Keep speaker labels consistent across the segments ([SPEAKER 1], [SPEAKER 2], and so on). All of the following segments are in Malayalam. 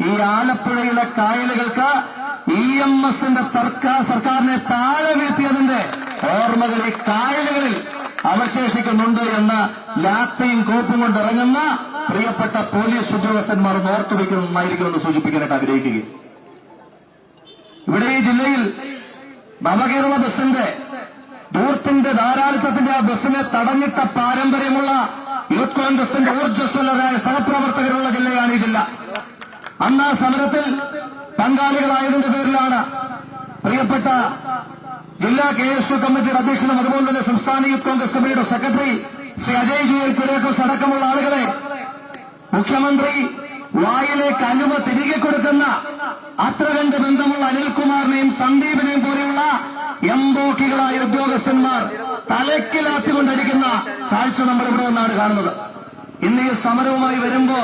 [SPEAKER 1] ഈ ആലപ്പുഴയിലെ കായലുകൾക്ക് ഇ എം എസിന്റെ സർക്കാരിനെ താഴെ വീഴ്ത്തിയതിന്റെ ഓർമ്മകൾ ഈ കായലുകളിൽ അവശേഷിക്കുന്നുണ്ട് എന്ന് ലാത്തയും കോപ്പും കൊണ്ട് ഇറങ്ങുന്ന പ്രിയപ്പെട്ട പോലീസ് ഉദ്യോഗസ്ഥന്മാർ ഓർത്തുവെക്കുന്നതായിരിക്കുമെന്ന് സൂചിപ്പിക്കാനായിട്ട് ആഗ്രഹിക്കുകയും. ഇവിടെ ഈ ജില്ലയിൽ നവകേരള ബസിന്റെ ദൂർത്തിന്റെ ധാരാളിത്തത്തിന്റെ ആ ബസ്സിനെ തടഞ്ഞിട്ട പാരമ്പര്യമുള്ള യൂത്ത് കോൺഗ്രസിന്റെ ഊർജസ്വലരായ സഹപ്രവർത്തകരുള്ള ജില്ലയാണ് ഈ ജില്ല. അന്ന് ആ സമരത്തിൽ പങ്കാളികളായതിന്റെ പേരിലാണ് പ്രിയപ്പെട്ട ജില്ലാ കെ എസ് യു കമ്മിറ്റിയുടെ അധ്യക്ഷനും അതുപോലെ തന്നെ സംസ്ഥാന യൂത്ത് കോൺഗ്രസ് കമ്മിറ്റിയുടെ സെക്രട്ടറി ശ്രീ അജയ് ജി കുര്യാക്കോസ് അടക്കമുള്ള ആളുകളെ മുഖ്യമന്ത്രി വായിലേക്ക് അലുവ തിരികെ കൊടുക്കുന്ന അത്ര കണ്ട് ബന്ധമുള്ള അനിൽകുമാറിനെയും സന്ദീപിനെയും പോലെയുള്ള എംബോക്കികളായ ഉദ്യോഗസ്ഥന്മാർ തലക്കിലാത്തിക്കൊണ്ടിരിക്കുന്ന കാഴ്ച നമ്മൾ ഇവിടെ നിന്നാണ് കാണുന്നത്. ഇന്ന് ഈ സമരവുമായി വരുമ്പോ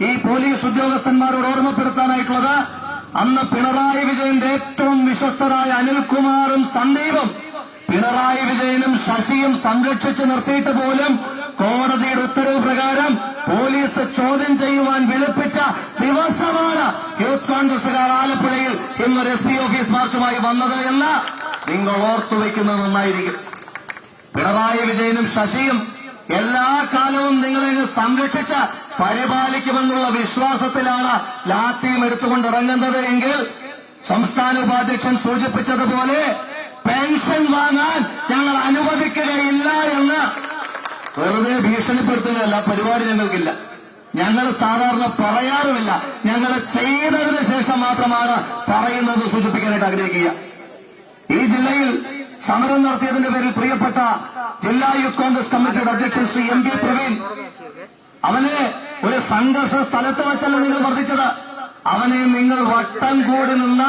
[SPEAKER 1] ഈ പോലീസ് ഉദ്യോഗസ്ഥന്മാരോട് ഓർമ്മപ്പെടുത്താനായിട്ടുള്ളത് അന്ന് പിണറായി വിജയന്റെ ഏറ്റവും വിശ്വസ്തരായ അനിൽകുമാറും സന്ദീപും പിണറായി വിജയനും ശശിയും സംരക്ഷിച്ചു നിർത്തിയിട്ട് പോലും കോടതിയുടെ ഉത്തരവ് പ്രകാരം പോലീസ് ചോദ്യം ചെയ്യുവാൻ വിളിപ്പിച്ച ദിവസമാണ് യൂത്ത് കോൺഗ്രസുകാർ ആലപ്പുഴയിൽ ഇന്നൊരു എസ് പി ഓഫീസ് മാർച്ചുമായി വന്നത് എന്ന് നിങ്ങൾ ഓർത്തുവെക്കുന്നത് നന്നായിരിക്കും. പിണറായി വിജയനും ശശിയും എല്ലാ കാലവും നിങ്ങളെ സംരക്ഷിച്ച് പരിപാലിക്കുമെന്നുള്ള വിശ്വാസത്തിലാണ് ലാത്തിയും എടുത്തുകൊണ്ട് ഇറങ്ങുന്നത് എങ്കിൽ സംസ്ഥാന ഉപാധ്യക്ഷൻ സൂചിപ്പിച്ചതുപോലെ പെൻഷൻ വാങ്ങാൻ ഞങ്ങൾ അനുവദിക്കുകയില്ല എന്ന് വെറുതെ ഭീഷണിപ്പെടുത്തുകയല്ല പരിപാടി ഞങ്ങൾക്കില്ല. ഞങ്ങൾ സാധാരണ പറയാറുമില്ല. ഞങ്ങൾ ചെയ്തതിന് ശേഷം മാത്രമാണ് പറയുന്നത് സൂചിപ്പിക്കാനായിട്ട് ആഗ്രഹിക്കുക. ഈ ജില്ലയിൽ സമരം നടത്തിയതിന്റെ പേരിൽ പ്രിയപ്പെട്ട ജില്ലാ യൂത്ത് കോൺഗ്രസ് കമ്മിറ്റിയുടെ അധ്യക്ഷൻ ശ്രീ എം പി പ്രവീൺ അവനെ ഒരു സംഘർഷ സ്ഥലത്ത് വെച്ചല്ല നിങ്ങൾ വർദ്ധിച്ചത്. അവനെ നിങ്ങൾ വട്ടം കൂടി നിന്ന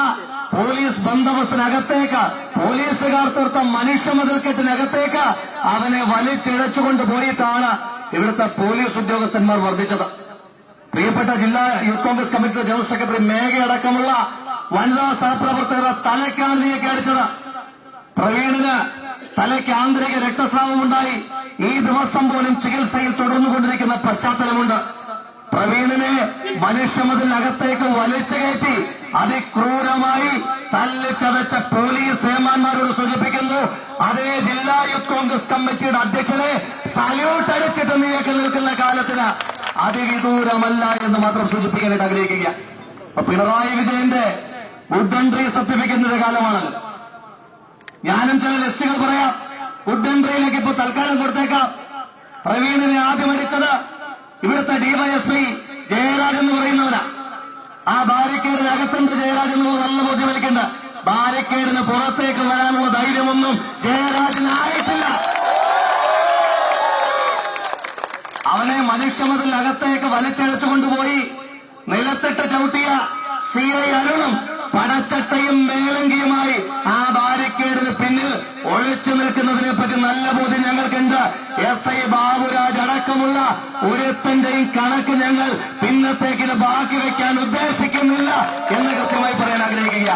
[SPEAKER 1] പോലീസ് ബന്ദോബസ്തിനകത്തേക്ക് പോലീസുകാർ തീർത്ത മനുഷ്യ മതിൽക്കെട്ടിനകത്തേക്ക് അവനെ വലിച്ചിഴച്ചുകൊണ്ട് പോയിട്ടാണ് ഇവിടുത്തെ പോലീസ് ഉദ്യോഗസ്ഥന്മാർ വർദ്ധിച്ചത്. പ്രിയപ്പെട്ട ജില്ലാ യൂത്ത് കോൺഗ്രസ് കമ്മിറ്റിയുടെ ജനറൽ സെക്രട്ടറി മേഘയടക്കമുള്ള വനിതാ സഹപ്രവർത്തകരുടെ തലയ്ക്കാണ് നീക്കി അടിച്ചത്. പ്രവീണിന് തലയ്ക്ക് ആന്തരിക രക്തസ്രാവമുണ്ടായി. ഈ ദിവസം പോലും ചികിത്സയിൽ തുടർന്നുകൊണ്ടിരിക്കുന്ന പശ്ചാത്തലമുണ്ട്. പ്രവീണിനെ മനുഷ്യമതിനകത്തേക്ക് വലിച്ചു കയറ്റി അതിക്രൂരമായി തല്ലിച്ചതച്ച പോലീസ് സേമാന്മാരോട് സൂചിപ്പിക്കുന്നു. അതേ ജില്ലാ യൂത്ത് കോൺഗ്രസ് കമ്മിറ്റിയുടെ അധ്യക്ഷനെ സല്യൂട്ട് അടിച്ചിട്ട് നീക്കി നിൽക്കുന്ന കാലത്തിന് അതിവിദൂരമല്ല എന്ന് മാത്രം സൂചിപ്പിക്കാനായിട്ട് ആഗ്രഹിക്കുക. അപ്പൊ പിണറായി വിജയന്റെ വുഡ് എൻട്രി സർട്ടിഫിക്കറ്റിന്റെ കാലമാണല്ലോ ഞാനും ചില ലിസ്റ്റുകൾ പറയാം. വുഡ് എൻട്രിയിലേക്ക് ഇപ്പൊ തൽക്കാലം കൊടുത്തേക്കാം. പ്രവീണിനെ ആദ്യം അടിച്ചത് ഇവിടുത്തെ ഡിവൈഎസ്പി ജയരാജ് എന്ന് പറയുന്നവരാ. ആ ബാരിക്കേഡിന് അകത്തുണ്ട് ജയരാജ് എന്ന് നല്ല ബോധ്യം വലിക്കണ്ട ബാരിക്കേഡിന് പുറത്തേക്ക് വരാനുള്ള ധൈര്യമൊന്നും ജയരാജിനായിട്ടില്ല അവനെ മനുഷ്യമതിലകത്തേക്ക് വലിച്ചഴച്ചു കൊണ്ടുപോയി നിലത്തിട്ട് ചവിട്ടിയ സി ഐ അരുണും പടച്ചട്ടയും മേലങ്കിയുമായി അടക്കമുള്ള ഒരുത്തന്റെയും കണക്ക് ഞങ്ങൾ പിന്നത്തേക്കിന് ബാക്കി വെക്കാൻ ഉദ്ദേശിക്കുന്നില്ല എന്ന് കൃത്യമായി പറയാൻ ആഗ്രഹിക്കുക.